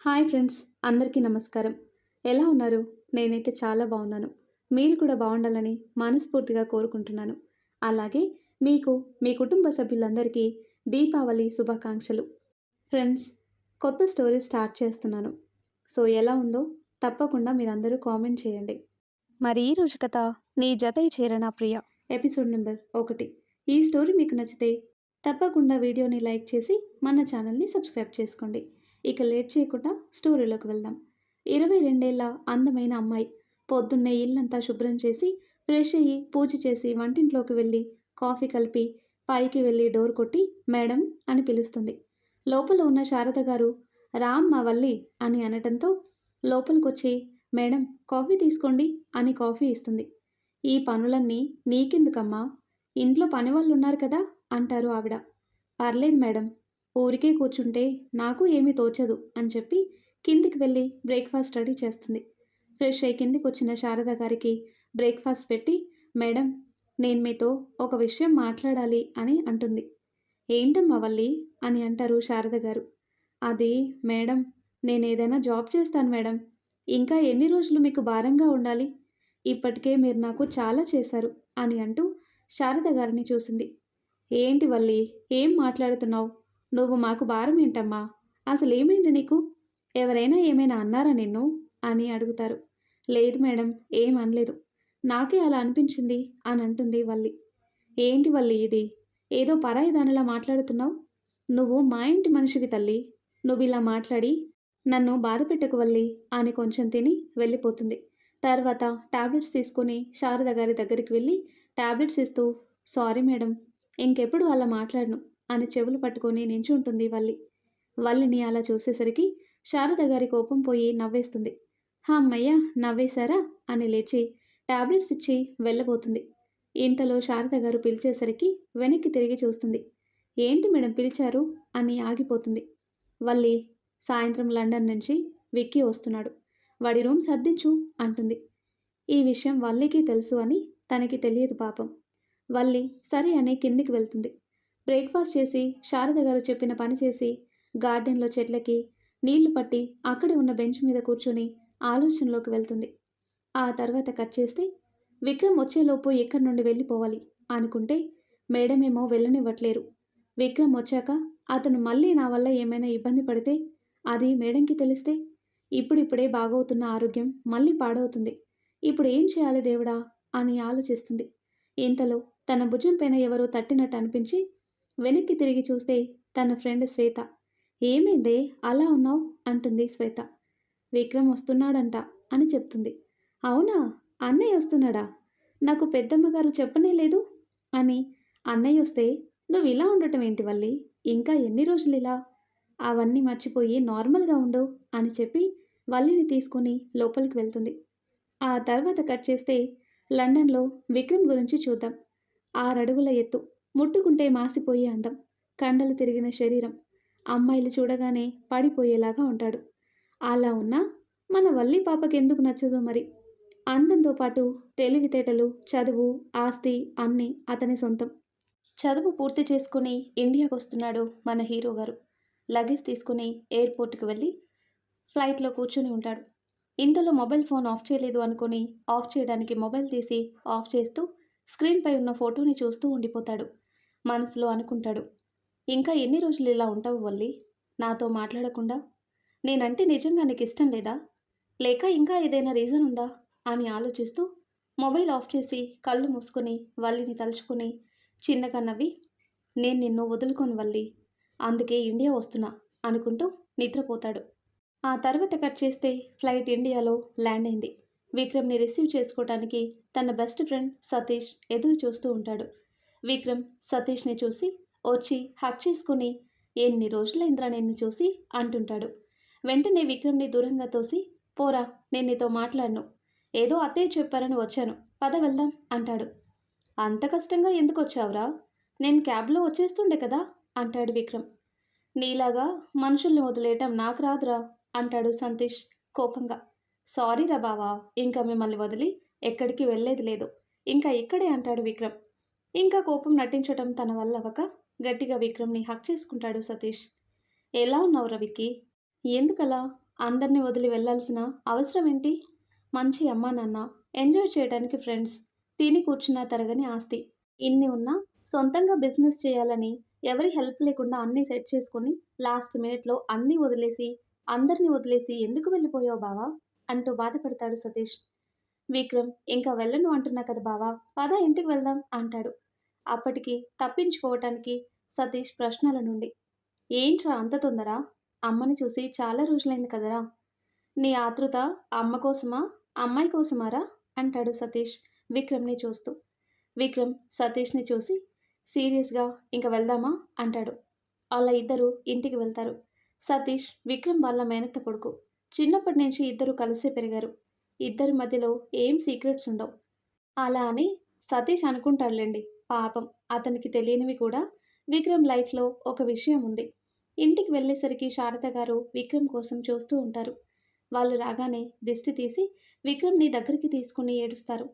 Hi friends అందరికీ నమస్కారం. ఎలా ఉన్నారు? నేనైతే చాలా బాగున్నాను. మీరు కూడా బాగుండాలని మనస్ఫూర్తిగా కోరుకుంటున్నాను. అలాగే మీకు మీ కుటుంబ సభ్యులందరికీ దీపావళి శుభాకాంక్షలు. ఫ్రెండ్స్ కొత్త స్టోరీ స్టార్ట్ చేస్తున్నాను. సో ఎలా ఉందో తప్పకుండా మీరందరూ కామెంట్ చేయండి. మరి ఈ రోజు కథ నీ జతయి చేరనా ప్రియ? ఎపిసోడ్ నెంబర్ ఒకటి. ఈ స్టోరీ మీకు నచ్చితే తప్పకుండా వీడియోని లైక్ చేసి మన ఛానల్ని సబ్స్క్రైబ్ చేసుకోండి. ఇక లేట్ చేయకుండా స్టోరీలోకి వెళ్దాం. ఇరవై రెండేళ్ళ అందమైన అమ్మాయి పొద్దున్నే ఇల్లంతా శుభ్రం చేసి ఫ్రెష్ అయ్యి పూజ చేసి వంటింట్లోకి వెళ్ళి కాఫీ కలిపి పైకి వెళ్ళి డోర్ కొట్టి మేడం అని పిలుస్తుంది. లోపల ఉన్న శారద గారు రామ్ మా వల్లి అని అనటంతో లోపలికొచ్చి మేడం కాఫీ తీసుకోండి అని కాఫీ ఇస్తుంది. ఈ పనులన్నీ నీకెందుకమ్మా? ఇంట్లో పని వాళ్ళు ఉన్నారు కదా అంటారు ఆవిడ. పర్లేదు మేడం ఊరికే కూర్చుంటే నాకు ఏమీ తోచదు అని చెప్పి కిందికి వెళ్ళి బ్రేక్ఫాస్ట్ రెడీ చేస్తుంది. ఫ్రెష్ అయ్యి కిందికి వచ్చిన శారద గారికి బ్రేక్ఫాస్ట్ పెట్టి మేడం నేను మీతో ఒక విషయం మాట్లాడాలి అని అంటుంది. ఏంటమ్మా వల్లి అని అంటారు శారద గారు. అది మేడం నేను ఏదైనా జాబ్ చేస్తాను మేడం. ఇంకా ఎన్ని రోజులు మీకు భారంగా ఉండాలి? ఇప్పటికే మీరు నాకు చాలా చేశారు అని అంటూ శారద గారిని చూసింది. ఏంటి వల్లి ఏం మాట్లాడుతున్నావు? నువ్వు మాకు భారం ఏంటమ్మా? అసలు ఏమైంది నీకు? ఎవరైనా ఏమైనా అన్నారా నిన్ను? అని అడుగుతారు. లేదు మేడం ఏం అనలేదు. నాకే అలా అనిపించింది అని అంటుంది వల్లి. ఏంటి వల్లి ఇది? ఏదో పరాయి దానిలా మాట్లాడుతున్నావు? నువ్వు మా ఇంటి మనిషివి తల్లి. నువ్వు ఇలా మాట్లాడి నన్ను బాధ పెట్టకు వల్లి అని కొంచెం తిని వెళ్ళిపోతుంది. తర్వాత టాబ్లెట్స్ తీసుకుని శారద గారి దగ్గరికి వెళ్ళి టాబ్లెట్స్ ఇస్తూ సారీ మేడం ఇంకెప్పుడు అలా మాట్లాడను. అని చెవులు పట్టుకొని నించుంటుంది వల్లి. వల్లిని అలా చూసేసరికి శారద గారి కోపం పోయి నవ్వేస్తుంది. అమ్మయ్య నవ్వేశారా? అని లేచి టాబ్లెట్స్ ఇచ్చి వెళ్ళబోతుంది. ఇంతలో శారద గారు పిలిచేసరికి వెనక్కి తిరిగి చూస్తుంది. ఏంటి మేడం పిలిచారు? అని ఆగిపోతుంది. వల్లి సాయంత్రం లండన్ నుంచి విక్కీ వస్తున్నాడు. వాడి రూమ్ సర్దించు అంటుంది. ఈ విషయం వల్లికి తెలుసు అని తనకి తెలియదు పాపం. వల్లి సరే అని కిందికి వెళ్తుంది. బ్రేక్ఫాస్ట్ చేసి శారద గారు చెప్పిన పని చేసి గార్డెన్లో చెట్లకి నీళ్ళు పట్టి అక్కడే ఉన్న బెంచ్ మీద కూర్చొని ఆలోచనలోకి వెళ్తుంది. ఆ తర్వాత కట్ చేస్తే విక్రమ్ వచ్చేలోపు ఇక్కడి నుండి వెళ్ళిపోవాలి అనుకుంటే మేడమేమో వెళ్ళనివ్వట్లేరు. విక్రమ్ వచ్చాక అతను మళ్ళీ నా వల్ల ఏమైనా ఇబ్బంది పడితే అది మేడంకి తెలిస్తే ఇప్పుడిప్పుడే బాగవుతున్న ఆరోగ్యం మళ్ళీ పాడవుతుంది. ఇప్పుడు ఏం చేయాలి దేవుడా అని ఆలోచిస్తుంది. ఇంతలో తన భుజం పైన ఎవరో తట్టినట్టు అనిపించి వెనక్కి తిరిగి చూస్తే తన ఫ్రెండ్ శ్వేత. ఏమైందే? అలా ఉన్నావు? అంటుంది శ్వేత. విక్రమ్ వస్తున్నాడంట అని చెప్తుంది. అవునా? అన్నయ్య వస్తున్నాడా? నాకు పెద్దమ్మగారు చెప్పనే లేదు? అని. అన్నయ్య వస్తే నువ్వు ఇలా ఉండటం ఏంటి వల్లి? ఇంకా ఎన్ని రోజులు ఇలా? అవన్నీ మర్చిపోయి నార్మల్గా ఉండు అని చెప్పి వల్లిని తీసుకొని లోపలికి వెళ్తుంది. ఆ తర్వాత కట్ చేస్తే లండన్లో విక్రమ్ గురించి చూద్దాం. ఆరడుగుల ఎత్తు. ముట్టుకుంటే మాసిపోయే అందం కండలు తిరిగిన శరీరం. అమ్మాయిలు చూడగానే పడిపోయేలాగా ఉంటాడు. అలా ఉన్నా మన వల్లి పాపకి ఎందుకు నచ్చదో మరి? అందంతో పాటు తెలివితేటలు చదువు ఆస్తి అన్నీ అతని సొంతం. చదువు పూర్తి చేసుకుని ఇండియాకు వస్తున్నాడు మన హీరో గారు. లగేజ్ తీసుకుని ఎయిర్పోర్ట్కి వెళ్ళి ఫ్లైట్లో కూర్చుని ఉంటాడు. ఇంతలో మొబైల్ ఫోన్ ఆఫ్ చేయలేదు అనుకుని ఆఫ్ చేయడానికి మొబైల్ తీసి ఆఫ్ చేస్తూ స్క్రీన్పై ఉన్న ఫోటోని చూస్తూ ఉండిపోతాడు. మనసులో అనుకుంటాడు. ఇంకా ఎన్ని రోజులు ఇలా ఉంటావు వల్లి? నాతో మాట్లాడకుండా? నేనంటే నిజంగా నీకు ఇష్టం లేదా? లేక ఇంకా ఏదైనా రీజన్ ఉందా? అని ఆలోచిస్తూ మొబైల్ ఆఫ్ చేసి కళ్ళు మూసుకొని వల్లిని తలుచుకుని చిన్నగా నవ్వి నేను నిన్ను వదులుకొని వల్లి. అందుకే ఇండియా వస్తున్నా అనుకుంటూ నిద్రపోతాడు. ఆ తర్వాత కట్ చేస్తే ఫ్లైట్ ఇండియాలో ల్యాండ్ అయింది. విక్రమ్ని రిసీవ్ చేసుకోవటానికి తన బెస్ట్ ఫ్రెండ్ సతీష్ ఎదురు చూస్తూ ఉంటాడు. విక్రమ్ సతీష్ని చూసి వచ్చి హక్ చేసుకుని ఎన్ని రోజులైంద్రా నిన్ను చూసి? అంటుంటాడు. వెంటనే విక్రమ్ని దూరంగా తోసి పోరా నేను నీతో మాట్లాడను. ఏదో అత్తయ్య చెప్పారని వచ్చాను. పద వెళ్దాం అంటాడు. అంత కష్టంగా ఎందుకు వచ్చావురా? నేను క్యాబ్లో వచ్చేస్తుండే కదా అంటాడు విక్రమ్. నీలాగా మనుషుల్ని వదిలేయటం నాకు రాదురా అంటాడు సంతీష్ కోపంగా. సారీ రా బావా ఇంకా మిమ్మల్ని వదిలి ఎక్కడికి వెళ్ళేది లేదు. ఇంకా ఇక్కడే అంటాడు విక్రమ్. ఇంకా కోపం నటించడం తన వల్ల అవ్వక గట్టిగా విక్రమ్ని హక్ చేసుకుంటాడు సతీష్. ఎలా ఉన్నావు రవికి? ఎందుకలా? అందరినీ వదిలి వెళ్ళాల్సిన అవసరం ఏంటి మంచి అమ్మా నాన్న ఎంజాయ్ చేయడానికి ఫ్రెండ్స్ తిని కూర్చున్న తరగని ఆస్తి. ఇన్ని ఉన్నా సొంతంగా బిజినెస్ చేయాలని ఎవరి హెల్ప్ లేకుండా అన్నీ సెట్ చేసుకుని లాస్ట్ మినిట్లో అన్నీ వదిలేసి అందరినీ వదిలేసి ఎందుకు వెళ్ళిపోయావు బావా? అంటూ బాధపడతాడు సతీష్. విక్రమ్ ఇంకా వెళ్ళను అంటున్నా కదా బావా పద ఇంటికి వెళ్దాం అంటాడు. అప్పటికి తప్పించుకోవటానికి సతీష్ ప్రశ్నల నుండి. ఏంట్రా అంత తొందర? అమ్మని చూసి చాలా రోజులైంది కదరా? నీ ఆతృత అమ్మ కోసమా? అమ్మాయి కోసమారా? అంటాడు సతీష్ విక్రమ్ని చూస్తూ. విక్రమ్ సతీష్ని చూసి సీరియస్గా ఇంక వెళ్దామా? అంటాడు. అలా ఇద్దరు ఇంటికి వెళ్తారు. సతీష్ విక్రమ్ వాళ్ళ మేనత్త కొడుకు. చిన్నప్పటి నుంచి ఇద్దరు కలిసే పెరిగారు. ఇద్దరి మధ్యలో ఏం సీక్రెట్స్ ఉండవు. అలా అని సతీష్ అనుకుంటాడులేండి. పాపం అతనికి తెలియనివి కూడా విక్రమ్ లైఫ్లో ఒక విషయం ఉంది. ఇంటికి వెళ్ళేసరికి శారద గారు విక్రమ్ కోసం చూస్తూ ఉంటారు. వాళ్ళు రాగానే దిష్టి తీసి విక్రమ్ని దగ్గరికి తీసుకుని ఏడుస్తారు.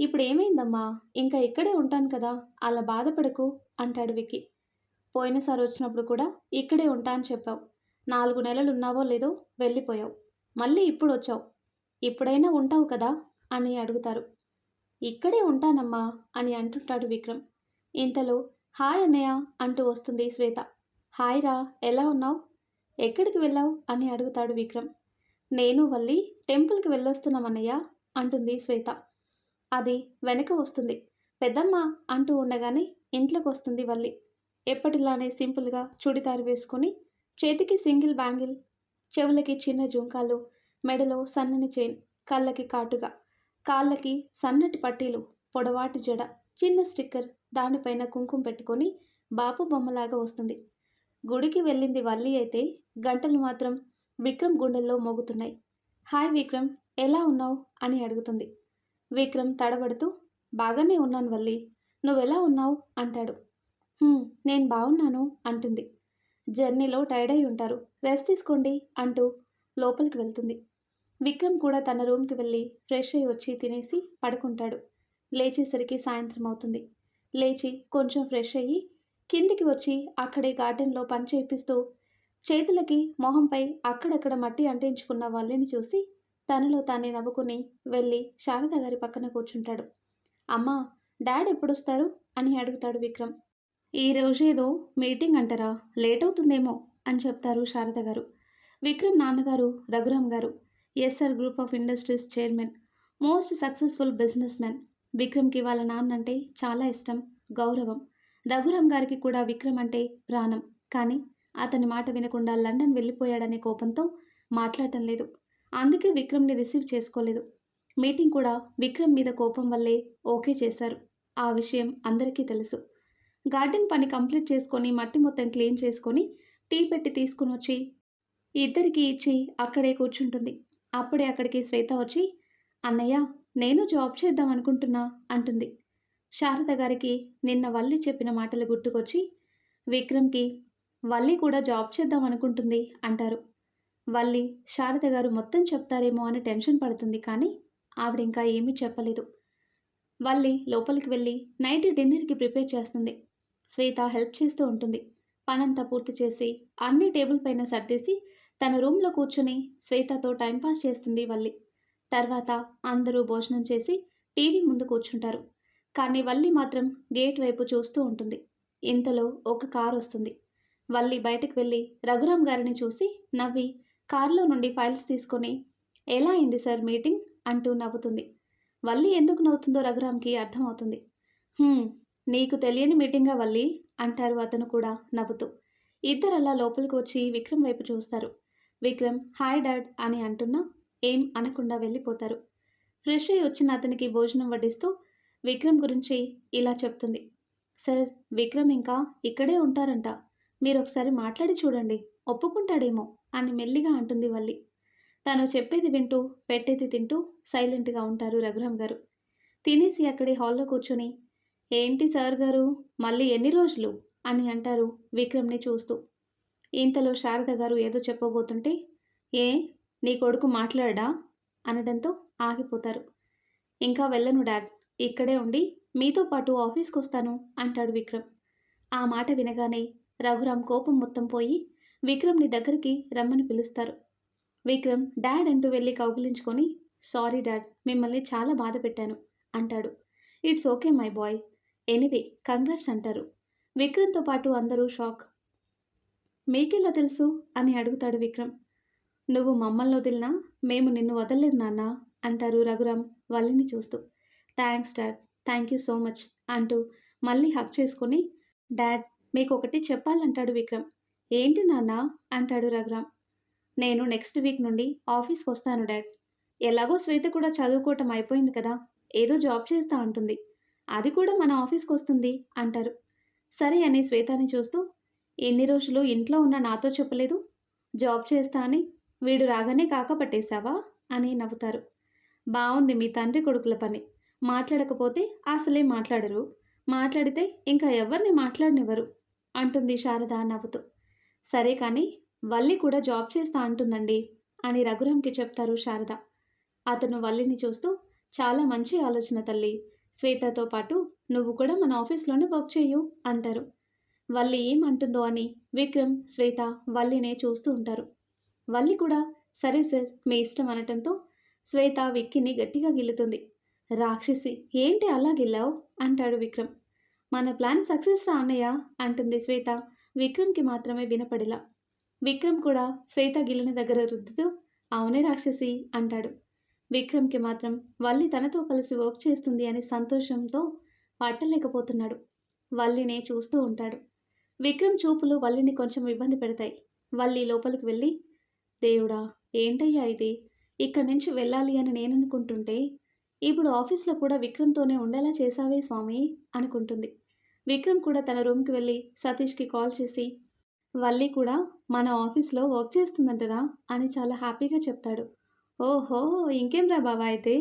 ఇప్పుడు ఏమైందమ్మా? ఇంకా ఇక్కడే ఉంటాను కదా? అలా బాధపడకు అంటాడు విక్కి. పోయినసారి వచ్చినప్పుడు కూడా ఇక్కడే ఉంటా అని చెప్పావు. నాలుగు నెలలు ఉన్నావో లేదో వెళ్ళిపోయావు. మళ్ళీ ఇప్పుడు వచ్చావు. ఇప్పుడైనా ఉంటావు కదా? అని అడుగుతారు. ఇక్కడే ఉంటానమ్మా అని అంటుంటాడు విక్రమ్. ఇంతలో హాయ్ అన్నయ్య అంటూ వస్తుంది శ్వేత. హాయ్ రా ఎలా ఉన్నావు? ఎక్కడికి వెళ్ళావు? అని అడుగుతాడు విక్రమ్. నేను వల్లి టెంపుల్కి వెళ్ళొస్తున్నామన్నయ్య అంటుంది శ్వేత. అది వెనక వస్తుంది. పెద్దమ్మ అంటూ ఉండగానే ఇంట్లోకి వస్తుంది వల్లి ఎప్పటిలానే సింపుల్గా చుడిదారు వేసుకొని చేతికి సింగిల్ బ్యాంగిల్ చెవులకి చిన్న జుంకాలు మెడలో సన్నని చైన్ కళ్ళకి కాటుగా కాళ్ళకి సన్నటి పట్టీలు పొడవాటి జడ చిన్న స్టిక్కర్ దానిపైన కుంకుమ పెట్టుకొని బాపు బొమ్మలాగా వస్తుంది. గుడికి వెళ్ళింది వల్లి అయితే గంటలు మాత్రం విక్రమ్ గుండెల్లో మోగుతున్నాయి. హాయ్ విక్రమ్ ఎలా ఉన్నావు? అని అడుగుతుంది. విక్రమ్ తడబడుతూ బాగానే ఉన్నాను వల్లి. నువ్వెలా ఉన్నావు? అంటాడు. నేను బాగున్నాను అంటుంది. జర్నీలో టైర్డ్ అయి ఉంటారు. రెస్ట్ తీసుకోండి అంటూ లోపలికి వెళ్తుంది. విక్రమ్ కూడా తన రూమ్కి వెళ్ళి ఫ్రెష్ అయ్యి వచ్చి తినేసి పడుకుంటాడు. లేచేసరికి సాయంత్రం అవుతుంది. లేచి కొంచెం ఫ్రెష్ అయ్యి కిందికి వచ్చి అక్కడే గార్డెన్లో పని చేపిస్తూ చేతులకి మొహంపై అక్కడక్కడ మట్టి అంటించుకున్న వల్లిని చూసి తనలో తానే నవ్వుకుని వెళ్ళి శారద గారి పక్కన కూర్చుంటాడు. అమ్మా డాడ్ ఎప్పుడొస్తారు? అని అడుగుతాడు విక్రమ్. ఈ రోజేదో మీటింగ్ అంటారా లేట్ అవుతుందేమో అని చెప్తారు శారద గారు. విక్రమ్ నాన్నగారు Raghuram garu SR group of industries chairman most successful businessman విక్రమ్కి వాళ్ళ నాన్న అంటే చాలా ఇష్టం గౌరవం. రఘురామ్ గారికి కూడా విక్రమ్ అంటే ప్రాణం. కానీ అతని మాట వినకుండా లండన్ వెళ్ళిపోయాడనే కోపంతో మాట్లాడటం లేదు. అందుకే విక్రమ్ని రిసీవ్ చేసుకోలేదు. మీటింగ్ కూడా విక్రమ్ మీద కోపం వల్లే ఓకే చేశారు. ఆ విషయం అందరికీ తెలుసు. గార్డెన్ పని కంప్లీట్ చేసుకొని మట్టి మొత్తం క్లీన్ చేసుకొని టీ పెట్టి తీసుకుని వచ్చి ఇద్దరికి ఇచ్చి అక్కడే కూర్చుంటుంది. అప్పుడే అక్కడికి శ్వేత వచ్చి అన్నయ్య నేను జాబ్ చేద్దాం అనుకుంటున్నా అంటుంది. శారద గారికి నిన్న వల్లి చెప్పిన మాటలు గుర్తుకొచ్చి విక్రమ్కి వల్లి కూడా జాబ్ చేద్దాం అనుకుంటుంది అంటారు. వల్లి శారద గారు మొత్తం చెప్తారేమో అని టెన్షన్ పడుతుంది కానీ ఆవిడ ఇంకా ఏమీ చెప్పలేదు. వల్లి లోపలికి వెళ్ళి నైట్ డిన్నర్కి ప్రిపేర్ చేస్తుంది. శ్వేత హెల్ప్ చేస్తూ ఉంటుంది. పనంతా పూర్తి చేసి అన్ని టేబుల్ పైన సర్దేసి తన రూమ్లో కూర్చుని శ్వేతతో టైంపాస్ చేస్తుంది వల్లి. తర్వాత అందరూ భోజనం చేసి టీవీ ముందు కూర్చుంటారు. కానీ వల్లి మాత్రం గేట్ వైపు చూస్తూ ఉంటుంది. ఇంతలో ఒక కారు వస్తుంది. వల్లి బయటకు వెళ్ళి రఘురామ్ గారిని చూసి నవ్వి కారులో నుండి ఫైల్స్ తీసుకొని ఎలా అయింది సార్ మీటింగ్? అంటూ నవ్వుతుంది. వల్లి ఎందుకు నవ్వుతుందో రఘురామ్కి అర్థమవుతుంది నీకు తెలియని మీటింగా వల్లి? అంటారు అతను కూడా నవ్వుతూ. ఇద్దరు లోపలికి వచ్చి విక్రమ్ వైపు చూస్తారు. విక్రమ్ హాయ్ డాడ్ అని అంటున్నా. ఏం అనకుండా వెళ్ళిపోతారు. ఫ్రెష్ అయ్యి వచ్చిన అతనికి భోజనం వడ్డిస్తూ విక్రమ్ గురించి ఇలా చెప్తుంది. సార్ విక్రమ్ ఇంకా ఇక్కడే ఉంటారంట. మీరు ఒకసారి మాట్లాడి చూడండి. ఒప్పుకుంటాడేమో అని మెల్లిగా అంటుంది వల్లి. తను చెప్పేది వింటూ పెట్టేది తింటూ సైలెంట్గా ఉంటారు రఘురామ్ గారు. తినేసి అక్కడే హాల్లో కూర్చొని ఏంటి సార్ గారు మళ్ళీ ఎన్ని రోజులు? అని అంటారు విక్రమ్ని చూస్తూ. ఇంతలో శారద గారు ఏదో చెప్పబోతుంటే ఏ నీ కొడుకు మాట్లాడా? అనడంతో ఆగిపోతారు. ఇంకా వెళ్ళను డాడ్ ఇక్కడే ఉండి మీతో పాటు ఆఫీస్కి వస్తాను అంటాడు విక్రమ్. ఆ మాట వినగానే రఘురామ్ కోపం మొత్తం పోయి విక్రమ్ని దగ్గరికి రమ్మని పిలుస్తారు. విక్రమ్ డాడ్ అంటూ వెళ్ళి కౌగిలించుకొని సారీ డాడ్ మిమ్మల్ని చాలా బాధ పెట్టాను అంటాడు. It's okay my boy anyway congrats అంటారు. విక్రమ్తో పాటు అందరూ షాక్ మీకెలా తెలుసు? అని అడుగుతాడు విక్రమ్. నువ్వు మమ్మల్ని వదిలినా మేము నిన్ను వదలలేదు నాన్న అంటారు రఘురామ్ వల్లిని చూస్తూ. Thanks dad thank you so much అంటూ మళ్ళీ హక్ చేసుకుని డాడ్ మీకు ఒకటి చెప్పాలంటాడు విక్రమ్. ఏంటి నాన్న అంటాడు రఘురామ్. నేను నెక్స్ట్ వీక్ నుండి ఆఫీస్కి వస్తాను డాడ్. ఎలాగో శ్వేత కూడా చదువుకోవటం అయిపోయింది కదా ఏదో జాబ్ చేస్తా అంటుంది. అది కూడా మన ఆఫీస్కి వస్తుంది అంటారు. సరే అని శ్వేతని చూస్తూ ఎన్ని రోజులు ఇంట్లో ఉన్న నాతో చెప్పలేదు? జాబ్ చేస్తా అని వీడు రాగానే కాక పట్టేశావా? అని నవ్వుతారు. బాగుంది మీ తండ్రి కొడుకుల పని. మాట్లాడకపోతే అసలే మాట్లాడరు. మాట్లాడితే ఇంకా ఎవరిని మాట్లాడనివ్వరు? అంటుంది శారద నవ్వుతూ. సరే కానీ వల్లి కూడా జాబ్ చేస్తా అంటుందండి అని రఘురామ్కి చెప్తారు శారద. అతను వల్లిని చూస్తూ చాలా మంచి ఆలోచన తల్లి. శ్వేతతో పాటు నువ్వు కూడా మన ఆఫీస్లోనే వర్క్ చేయు అంటారు. వల్లి ఏమంటుందో అని విక్రమ్ శ్వేత వల్లినే చూస్తూ ఉంటారు. వల్లి కూడా సరే సార్ మీ ఇష్టం అనటంతో శ్వేత విక్కిని గట్టిగా గిల్లుతుంది. రాక్షసి ఏంటి అలా గిల్లావు? అంటాడు విక్రమ్. మన ప్లాన్ సక్సెస్ రా అన్నయ్య అంటుంది శ్వేత విక్రమ్కి మాత్రమే వినపడిలా. విక్రమ్ కూడా శ్వేత గిల్లిన దగ్గర రుద్దుతూ అవునే రాక్షసి అంటాడు. విక్రమ్కి మాత్రం వల్లి తనతో కలిసి వర్క్ చేస్తుంది అని సంతోషంతో పట్టలేకపోతున్నాడు. వల్లినే చూస్తూ ఉంటాడు. విక్రమ్ చూపులు వల్లిని కొంచెం ఇబ్బంది పెడతాయి. వల్లి లోపలికి వెళ్ళి దేవుడా ఏంటయ్యా ఇది? ఇక్కడి నుంచి వెళ్ళాలి అని నేను అనుకుంటుంటే ఇప్పుడు ఆఫీస్లో కూడా విక్రమ్తోనే ఉండేలా చేశావే స్వామి అనుకుంటుంది. విక్రమ్ కూడా తన రూమ్కి వెళ్ళి సతీష్కి కాల్ చేసి వల్లి కూడా మన ఆఫీస్లో వర్క్ చేస్తుందంటరా అని చాలా హ్యాపీగా చెప్తాడు. ఓహో ఇంకేం రా బాబా అయితే?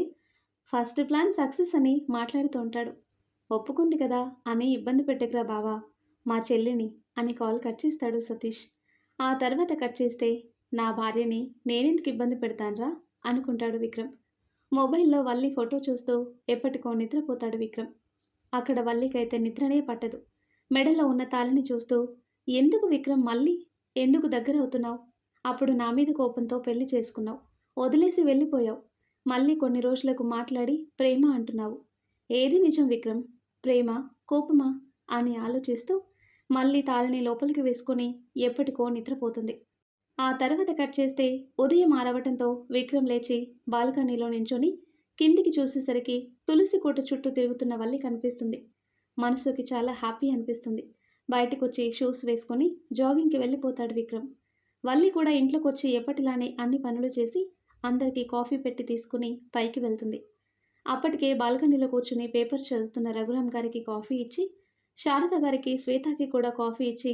ఫస్ట్ ప్లాన్ సక్సెస్ అని మాట్లాడుతూ ఉంటాడు. ఒప్పుకుంది కదా అని ఇబ్బంది పెట్టకురా బావా. మా చెల్లిని అని కాల్ కట్ చేస్తాడు సతీష్. ఆ తర్వాత కట్ చేస్తే నా భార్యని నేనెందుకు ఇబ్బంది పెడతానరా? అనుకుంటాడు విక్రమ్. మొబైల్లో వల్లి ఫోటో చూస్తూ ఎప్పటికో నిద్రపోతాడు విక్రమ్. అక్కడ వల్లికైతే నిద్రనే పట్టదు. మెడలో ఉన్న తాళిని చూస్తూ ఎందుకు విక్రమ్ మళ్ళీ? ఎందుకు దగ్గర అవుతున్నావు అప్పుడు నా మీద కోపంతో పెళ్ళి చేసుకున్నావు. వదిలేసి వెళ్ళిపోయావు. మళ్ళీ కొన్ని రోజులకు మాట్లాడి ప్రేమ అంటున్నావు. ఏది నిజం విక్రమ్? ప్రేమ? కోపమా? అని ఆలోచిస్తూ మళ్ళీ తాళిని లోపలికి వేసుకొని ఎప్పటికో నిద్రపోతుంది. ఆ తర్వాత కట్ చేస్తే ఉదయం ఆరవటంతో విక్రమ్ లేచి బాల్కనీలో నించొని కిందికి చూసేసరికి తులసి కోట చుట్టూ తిరుగుతున్న వల్లి కనిపిస్తుంది. మనసుకి చాలా హ్యాపీ అనిపిస్తుంది. బయటకు వచ్చి షూస్ వేసుకొని జాగింగ్కి వెళ్ళిపోతాడు విక్రమ్. వల్లి కూడా ఇంట్లోకి వచ్చి ఎప్పటిలానే అన్ని పనులు చేసి అందరికీ కాఫీ పెట్టి తీసుకుని పైకి వెళ్తుంది. అప్పటికే బాల్కనీలో కూర్చుని పేపర్ చదువుతున్న రఘురామ్ గారికి కాఫీ ఇచ్చి శారద గారికి శ్వేతకి కూడా కాఫీ ఇచ్చి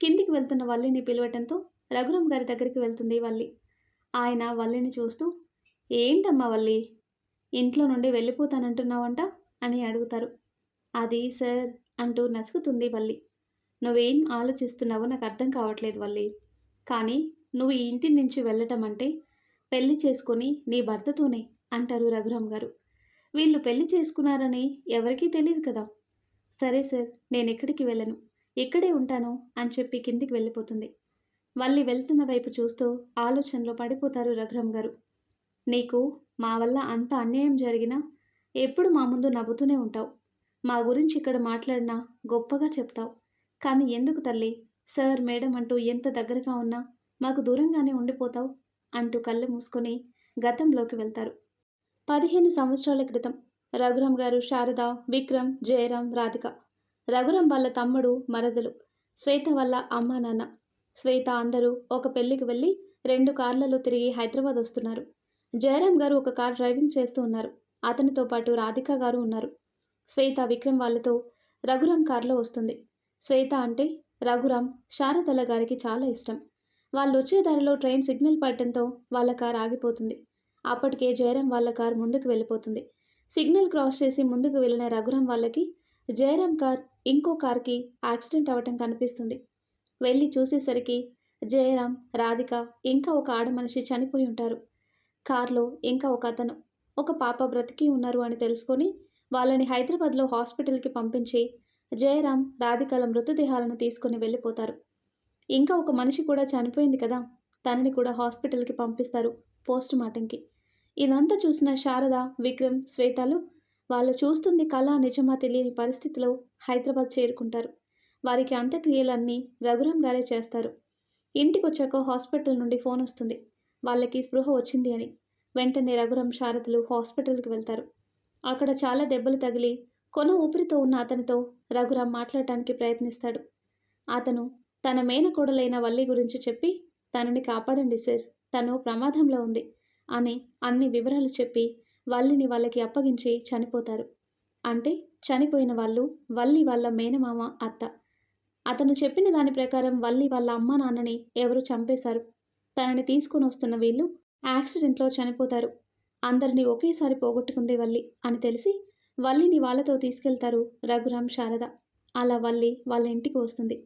కిందికి వెళ్తున్న వల్లిని పిలవటంతో రఘురామ్ గారి దగ్గరికి వెళ్తుంది వల్లి. ఆయన వల్లిని చూస్తూ ఏంటమ్మా వల్లి? ఇంట్లో నుండి వెళ్ళిపోతానంటున్నావంట? అని అడుగుతారు. అది సార్ అంటూ నసుకుతుంది వల్లి. నువ్వేం ఆలోచిస్తున్నావో నాకు అర్థం కావట్లేదు వల్లి. కానీ నువ్వు ఈ ఇంటి నుంచి వెళ్ళటం అంటే పెళ్ళి చేసుకొని నీ భర్తతోనే అంటారు రఘురామ్ గారు. వీళ్ళు పెళ్ళి చేసుకున్నారని ఎవరికీ తెలియదు కదా. సరే సార్ నేను ఎక్కడికి వెళ్ళను? ఇక్కడే ఉంటాను? అని చెప్పి కిందికి వెళ్ళిపోతుంది. వల్లి వెళ్తున్న వైపు చూస్తూ ఆలోచనలో పడిపోతారు రఘురామ్ గారు. నీకు మా వల్ల అంత అన్యాయం జరిగినా ఎప్పుడు మా ముందు నవ్వుతూనే ఉంటావు. మా గురించి ఇక్కడ మాట్లాడినా గొప్పగా చెప్తావు. కానీ ఎందుకు తల్లి? సార్ మేడం అంటూ ఎంత దగ్గరగా ఉన్నా మాకు దూరంగానే ఉండిపోతావు అంటూ కళ్ళు మూసుకొని గతంలోకి వెళ్తారు. పదిహేను సంవత్సరాల క్రితం రఘురామ్ గారు శారద విక్రమ్ జయరాం రాధిక. రఘురామ్ వాళ్ళ తమ్ముడు మరదలు. శ్వేత వల్ల అమ్మ నాన్న. శ్వేత అందరూ ఒక పెళ్ళికి వెళ్ళి రెండు కార్లలో తిరిగి హైదరాబాద్ వస్తున్నారు. జయరాం గారు ఒక కార్ డ్రైవింగ్ చేస్తూ ఉన్నారు. అతనితో పాటు రాధిక గారు ఉన్నారు. శ్వేత విక్రమ్ వాళ్ళతో రఘురామ్ కార్లో వస్తుంది. శ్వేత అంటే రఘురామ్ శారదల గారికి చాలా ఇష్టం. వాళ్ళు వచ్చే దారిలో ట్రైన్ సిగ్నల్ పడటంతో వాళ్ళ కార్ ఆగిపోతుంది. అప్పటికే జయరాం వాళ్ళ కారు ముందుకు వెళ్ళిపోతుంది. సిగ్నల్ క్రాస్ చేసి ముందుకు వెళ్ళిన రఘురాం వాళ్ళకి జయరాం కార్ ఇంకో కార్కి యాక్సిడెంట్ అవ్వటం కనిపిస్తుంది. వెళ్ళి చూసేసరికి జయరాం రాధిక ఇంకా ఒక ఆడ మనిషి చనిపోయి ఉంటారు. కార్లో ఇంకా ఒక అతను ఒక పాప బ్రతికి ఉన్నారు అని తెలుసుకొని వాళ్ళని హైదరాబాద్లో హాస్పిటల్కి పంపించి జయరాం రాధికల మృతదేహాలను తీసుకొని వెళ్ళిపోతారు. ఇంకా ఒక మనిషి కూడా చనిపోయింది కదా తనని కూడా హాస్పిటల్కి పంపిస్తారు పోస్ట్ మార్టంకి. ఇదంతా చూసిన శారద విక్రమ్ శ్వేతలు వాళ్ళు చూస్తుంది కళ నిజమా తెలియని పరిస్థితిలో హైదరాబాద్ చేరుకుంటారు. వారికి అంత్యక్రియలన్నీ రఘురాం గారే చేస్తారు. ఇంటికి వచ్చాక హాస్పిటల్ నుండి ఫోన్ వస్తుంది. వాళ్ళకి స్పృహ వచ్చింది అని. వెంటనే రఘురాం శారదలు హాస్పిటల్కి వెళ్తారు. అక్కడ చాలా దెబ్బలు తగిలి కొన ఊపిరితో ఉన్న అతనితో రఘురామ్ మాట్లాడటానికి ప్రయత్నిస్తాడు. అతను తన మేనకోడలైన వల్లి గురించి చెప్పి తనని కాపాడండి సార్. తను ప్రమాదంలో ఉంది. అని అన్ని వివరాలు చెప్పి వల్లిని వాళ్ళకి అప్పగించి చనిపోతారు. అంటే చనిపోయిన వాళ్ళు వల్లి వాళ్ళ మేనమామ అత్త. అతను చెప్పిన దాని ప్రకారం వల్లి వాళ్ళ అమ్మ నాన్నని ఎవరు చంపేశారు. తనని తీసుకుని వస్తున్న వీళ్ళు యాక్సిడెంట్లో చనిపోతారు. అందరినీ ఒకేసారి పోగొట్టుకుంది వల్లి అని తెలిసి వల్లిని వాళ్ళతో తీసుకెళ్తారు రఘురామ్ శారద. అలా వల్లి వాళ్ళ ఇంటికి వస్తుంది.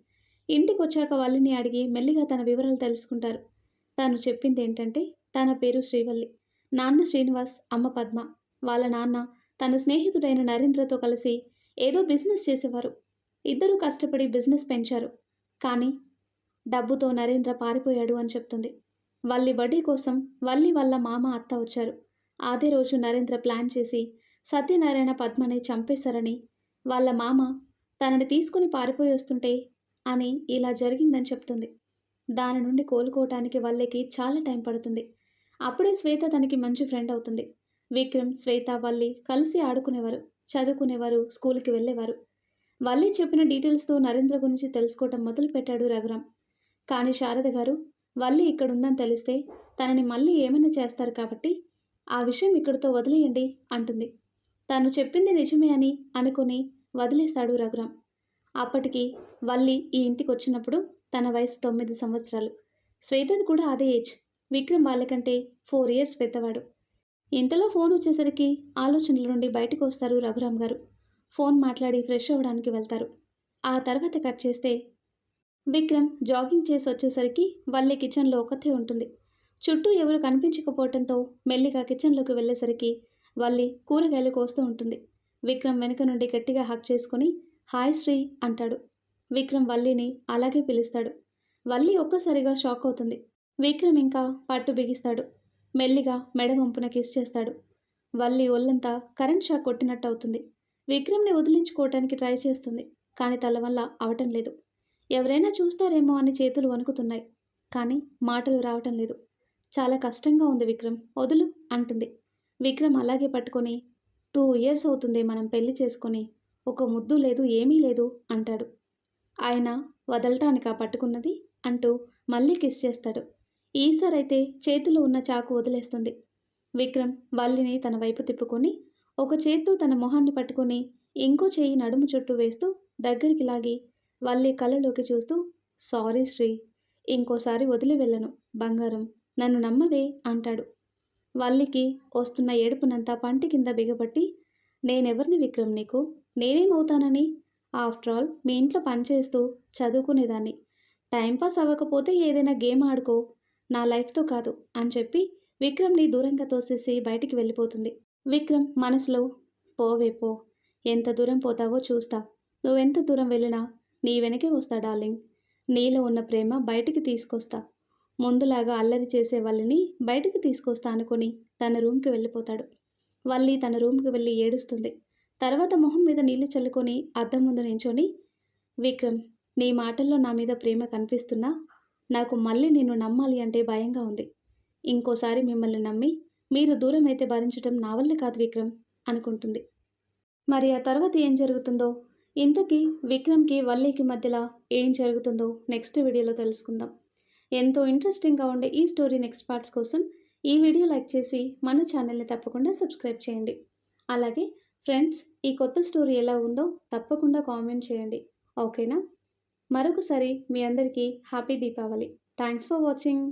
ఇంటికి వచ్చాక వల్లిని అడిగి మెల్లిగా తన వివరాలు తెలుసుకుంటారు. తను చెప్పింది ఏంటంటే తన పేరు శ్రీవల్లి. నాన్న శ్రీనివాస్ అమ్మ పద్మ. వాళ్ళ నాన్న తన స్నేహితుడైన నరేంద్రతో కలిసి ఏదో బిజినెస్ చేసేవారు. ఇద్దరూ కష్టపడి బిజినెస్ పెంచారు. కానీ డబ్బుతో నరేంద్ర పారిపోయాడు అని చెప్తుంది. వల్లి వడ్డీ కోసం వల్లి వాళ్ళ మామ అత్త వచ్చారు. అదే రోజు నరేంద్ర ప్లాన్ చేసి సత్యనారాయణ పద్మని చంపేశారని వాళ్ళ మామ తనని తీసుకుని పారిపోయి వస్తుంటే అని ఇలా జరిగిందని చెప్తుంది. దాని నుండి కోలుకోవటానికి వల్లికి చాలా టైం పడుతుంది. అప్పుడే శ్వేత తనకి మంచి ఫ్రెండ్ అవుతుంది. విక్రమ్ శ్వేత వల్లి కలిసి ఆడుకునేవారు చదువుకునేవారు స్కూల్కి వెళ్ళేవారు. వల్లి చెప్పిన డీటెయిల్స్తో నరేంద్ర గురించి తెలుసుకోవటం మొదలుపెట్టాడు రఘురామ్. కానీ శారద గారు వల్లి ఇక్కడుందని తెలిస్తే తనని మళ్ళీ ఏమైనా చేస్తారు కాబట్టి ఆ విషయం ఇక్కడితో వదిలేయండి అంటుంది. తను చెప్పింది నిజమే అని అనుకుని వదిలేస్తాడు రఘురామ్. అప్పటికి వల్లి ఈ ఇంటికి వచ్చినప్పుడు తన వయసు తొమ్మిది సంవత్సరాలు. శ్వేతది కూడా అదే ఏజ్. విక్రమ్ వాళ్ళకంటే ఫోర్ ఇయర్స్ పెద్దవాడు. ఇంతలో ఫోన్ వచ్చేసరికి ఆలోచనల నుండి బయటకు వస్తారు రఘురామ్ గారు. ఫోన్ మాట్లాడి ఫ్రెష్ అవ్వడానికి వెళ్తారు. ఆ తర్వాత కట్ చేస్తే విక్రమ్ జాగింగ్ చేసి వచ్చేసరికి వల్లి కిచెన్లో ఒకతే ఉంటుంది. చుట్టూ ఎవరు కనిపించకపోవడంతో మెల్లిగా కిచెన్లోకి వెళ్ళేసరికి వల్లి కూరగాయలు కోస్తూ ఉంటుంది. విక్రమ్ వెనుక నుండి గట్టిగా హక్ చేసుకుని హాయ్ శ్రీ అంటాడు. విక్రమ్ వల్లిని అలాగే పిలుస్తాడు. వల్లి ఒక్కసారిగా షాక్ అవుతుంది. విక్రమ్ ఇంకా పట్టు బిగిస్తాడు. మెల్లిగా మెడ వంపున కిస్ చేస్తాడు. వల్లి ఒళ్ళంతా కరెంట్ షాక్ కొట్టినట్టు అవుతుంది. విక్రమ్ని వదిలించుకోవటానికి ట్రై చేస్తుంది కానీ తల వల్ల అవటం లేదు. ఎవరైనా చూస్తారేమో అని చేతులు వణుకుతున్నాయి కానీ మాటలు రావటం లేదు. చాలా కష్టంగా ఉంది విక్రమ్ వదులు అంటుంది. విక్రమ్ అలాగే పట్టుకొని టూ ఇయర్స్ అవుతుంది మనం పెళ్ళి చేసుకొని ఒక ముద్దు లేదు ఏమీ లేదు అంటాడు. ఆయన వదలటానికా పట్టుకున్నది? అంటూ మళ్ళీ కిస్ చేస్తాడు. ఈసారి అయితే చేతిలో ఉన్న చాకు వదిలేస్తుంది. విక్రమ్ వల్లిని తన వైపు తిప్పుకొని ఒక చేత్తో తన మొహాన్ని పట్టుకొని ఇంకో చేయి నడుము చుట్టూ వేస్తూ దగ్గరికి లాగి వల్లి కళ్ళలోకి చూస్తూ సారీ శ్రీ ఇంకోసారి వదిలి వెళ్ళను బంగారం నన్ను నమ్మవే అంటాడు. వల్లికి వస్తున్న ఏడుపునంతా పంటి కింద బిగబట్టి నేనెవరిని విక్రమ్ నీకు? నేనేమవుతానని? ఆఫ్టర్ ఆల్ మీ ఇంట్లో పనిచేస్తూ చదువుకునేదాన్ని. టైంపాస్ అవ్వకపోతే ఏదైనా గేమ్ ఆడుకో నా లైఫ్తో కాదు అని చెప్పి విక్రమ్ని దూరంగా తోసేసి బయటికి వెళ్ళిపోతుంది. విక్రమ్ మనసులో పోవే పో. ఎంత దూరం పోతావో చూస్తా. నువ్వెంత దూరం వెళ్ళినా నీ వెనకే వస్తా డార్లింగ్. నీలో ఉన్న ప్రేమ బయటికి తీసుకొస్తా. ముందులాగా అల్లరి చేసే వాళ్ళని బయటికి తీసుకొస్తా అనుకుని తన రూమ్కి వెళ్ళిపోతాడు. వల్లి తన రూమ్కి వెళ్ళి ఏడుస్తుంది. తర్వాత మొహం మీద నీళ్ళు చల్లుకొని అద్దం ముందు నించొని విక్రమ్ నీ మాటల్లో నా మీద ప్రేమ కనిపిస్తున్నా? నాకు మళ్ళీ నిన్ను నమ్మాలి అంటే భయంగా ఉంది. ఇంకోసారి మిమ్మల్ని నమ్మి మీరు దూరం అయితే భరించడం నా వల్ల కాదు విక్రమ్ అనుకుంటుంది. మరి ఆ తర్వాత ఏం జరుగుతుందో? ఇంతకీ విక్రమ్కి వల్లీకి మధ్యలో ఏం జరుగుతుందో నెక్స్ట్ వీడియోలో తెలుసుకుందాం. ఎంతో ఇంట్రెస్టింగ్గా ఉండే ఈ స్టోరీ నెక్స్ట్ పార్ట్స్ కోసం ఈ వీడియో లైక్ చేసి మన ఛానల్ని తప్పకుండా సబ్స్క్రైబ్ చేయండి. అలాగే ఫ్రెండ్స్ ఈ కొత్త స్టోరీ ఎలా ఉందో తప్పకుండా కామెంట్ చేయండి. ఓకేనా? మరొకసారి మీ అందరికీ happy Deepavali. Thanks for watching.